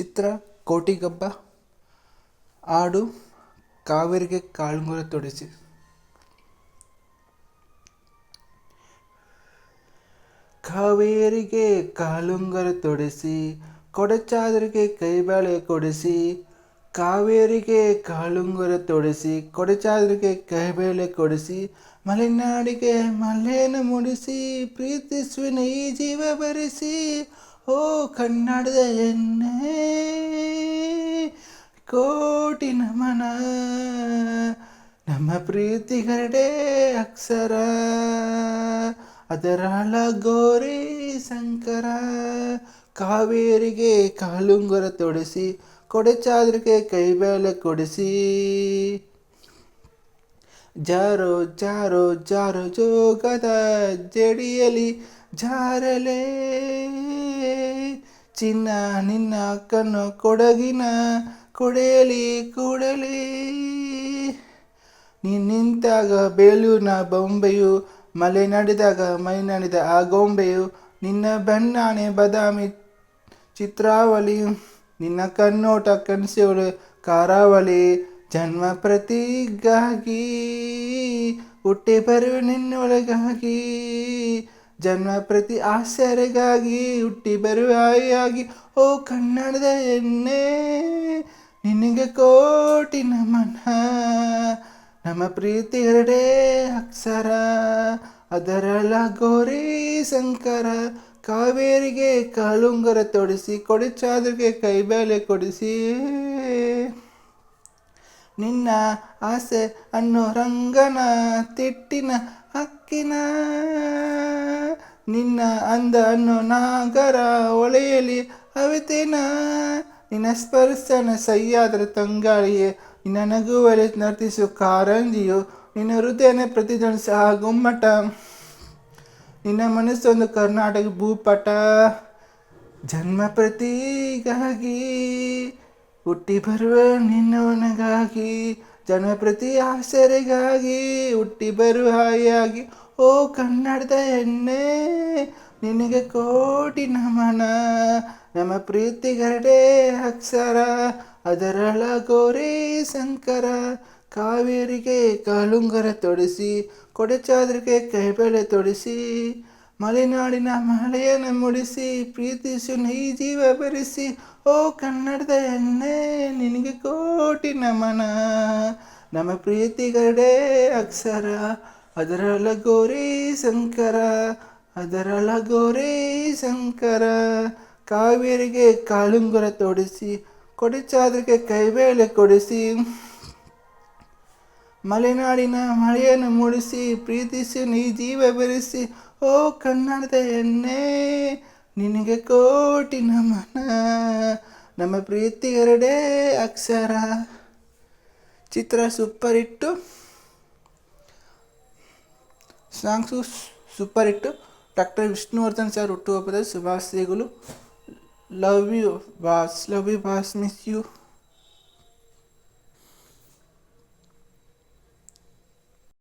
ಚಿತ್ರ ಕೋಟಿಗಬ್ಬ ಹಾಡು ಕಾವೇರಿಗೆ ಕಾಳುಂಗುರ ತೊಡಿಸಿ. ಕಾವೇರಿಗೆ ಕಾಲುಂಗರ ತೊಡಿಸಿ, ಕೊಡಚಾದ್ರಿಗೆ ಕೈಬಾಳೆ ಕೊಡಿಸಿ, ಕಾವೇರಿಗೆ ಕಾಳುಂಗರ ತೊಡಿಸಿ, ಕೊಡಚಾದ್ರಿಗೆ ಕೈಬೇಳೆ ಕೊಡಿಸಿ, ಮಲೆನಾಡಿಗೆ ಮಲ್ಲೇನ ಮುಡಿಸಿ, ಪ್ರೀತಿಸುವಿನ ಈ ಜೀವ ಬರೆಸಿ ಓ ಕನ್ನಡದ ಎಣ್ಣೆ ಕೋಟಿ ನಮನ ನಮ್ಮ ಪ್ರೀತಿಗರಡೆ ಅಕ್ಷರ. ಅದರ ಗೋರಿ ಶಂಕರ. ಕಾವೇರಿಗೆ ಕಾಲುಂಗರ ತೊಡಿಸಿ, ಕೊಡೆಚಾದ್ರಿಗೆ ಕೈಬೇಳೆ ಕೊಡಿಸಿ. ಜಾರೋ ಜಾರೋ ಜಾರೋ ಜೋಗದ ಜಡಿಯಲಿ ಜಾರಲೇ, ಚಿನ್ನ ನಿನ್ನ ಕಣ್ಣು ಕೊಡಗಿನ ಕೂಡಲೇ. ನಿನ್ನಿಂತಾಗ ನಿಂತಾಗ ಬೇಲೂರಿನ ಬೊಂಬೆಯು, ಮಲೆ ನಡೆದಾಗ ಮೈ ಆ ಗೊಂಬೆಯು, ನಿನ್ನ ಬೆನ್ನಾಣೆ ಬದಾಮಿ ಚಿತ್ರಾವಳಿ, ನಿನ್ನ ಕಣ್ಣೋಟ ಕನಸುಗಳು ಕಾರಾವಳಿ, ಜನ್ಮ ಪ್ರತಿಗಾಗಿ ಹುಟ್ಟಿ ಬರುವ ನಿನ್ನೊಳಗಾಗಿ. ಜನ್ಮ ಪ್ರತಿ ಆಸರೆಗಾಗಿ ಹುಟ್ಟಿ ಬರುವ ಆಯಾಗಿ ಓ ಕನ್ನಡದ ಎಣ್ಣೆ ನಿನಗೆ ಕೋಟಿ ನಮನ ನಮ್ಮ ಪ್ರೀತಿ ಎರಡೇ ಅಕ್ಷರ, ಅದರಲ್ಲ ಗೋರಿ ಶಂಕರ ಕಾವೇರಿಗೆ ಕಾಲುಂಗರ ತೊಡಿಸಿ ಕೊಡಿಚಾದ್ರಿಗೆ ಕೈಬೇಲೆ ಕೊಡಿಸಿ. ನಿನ್ನ ಆಸೆ ಅನ್ನೋ ರಂಗನ ತಿಟ್ಟಿನ ಹಕ್ಕಿನ. ನಿನ್ನ ಅಂದ ಅನ್ನು ನಾಗರ ಒಳೆಯಲಿ ಅವಿತೇನ ನಿನ್ನ ಸ್ಪರ್ಶನ ಸೈಯಾದ್ರ ತಂಗಾಳಿಯೇ, ನಿನ್ನ ನಗುವಲೆ ನರ್ತಿಸು ಕಾರಂಜಿಯು, ನಿನ್ನ ಹೃದಯನ ಪ್ರತಿಧ್ವನಿಸ ಗುಮ್ಮಟ. ನಿನ್ನ ಮನಸ್ಸೊಂದು ಕರ್ನಾಟಕ ಭೂಪಟ. ಜನ್ಮ ಪ್ರತಿಗಾಗಿ ಹುಟ್ಟಿ ಬರುವ ನಿನ್ನವನಿಗಾಗಿ ಜನಪ್ರತಿ ಪ್ರತಿ ಆಸರೆಗಾಗಿ, ಹುಟ್ಟಿ ಬರುವ ಹಾಯಾಗಿ, ಓ ಕನ್ನಡದ ಎಣ್ಣೆ ನಿನಗೆ ಕೋಟಿ ನಮನ. ನಮ್ಮ ಪ್ರೀತಿಗರಡೆ ಅಕ್ಷರ, ಅದರಳ ಗೋರಿ ಶಂಕರ ಕಾವೇರಿಗೆ ಕಾಲುಂಗರ ತೊಡಿಸಿ, ಕೊಡಚಾದ್ರಿಗೆ ಕೈಬೆಳೆ ತೊಡಿಸಿ ಮಲೆನಾಡಿನ ಮಳೆಯನ್ನು ಮುಡಿಸಿ ಪ್ರೀತಿಸು ನೈ ಜೀವ ಬರೆಸಿ, ಓ ಕನ್ನಡದ ಎಣ್ಣೆ ನಿನಗೆ ಕೋಟಿ ನಮನ. ನಮ್ಮ ಪ್ರೀತಿಗಡೆ ಅಕ್ಷರ ಅದರಲ್ಲ ಗೋರಿ ಶಂಕರ ಅದರಲ್ಲ ಗೋರಿ ಶಂಕರ. ಕಾವೇರಿಗೆ ಕಾಳುಂಗುರ ತೊಡಿಸಿ, ಕೊಡಿಚಾದ್ರಿಗೆ ಕೈವೇಳೆ ಕೊಡಿಸಿ, ಮಲೆನಾಡಿನ ಮಳೆಯನ್ನು ಮುಡಿಸಿ ಪ್ರೀತಿಸಿ ನೀ ಜೀವ ಬೆರೆಸಿ ಓ ಕನ್ನಡದ ಎಣ್ಣೆ, ನಿನಗೆ ಕೋಟಿ ನಮನ ನಮ್ಮ ಪ್ರೀತಿ ಎರಡೇ ಅಕ್ಷರ. ಚಿತ್ರ super hit songs super hit doctor Vishnuvardhan sir ಹುಟ್ಟುಹಬ್ಬದ ಶುಭಾಶಯಗಳು. Love you boss, love you boss, miss you.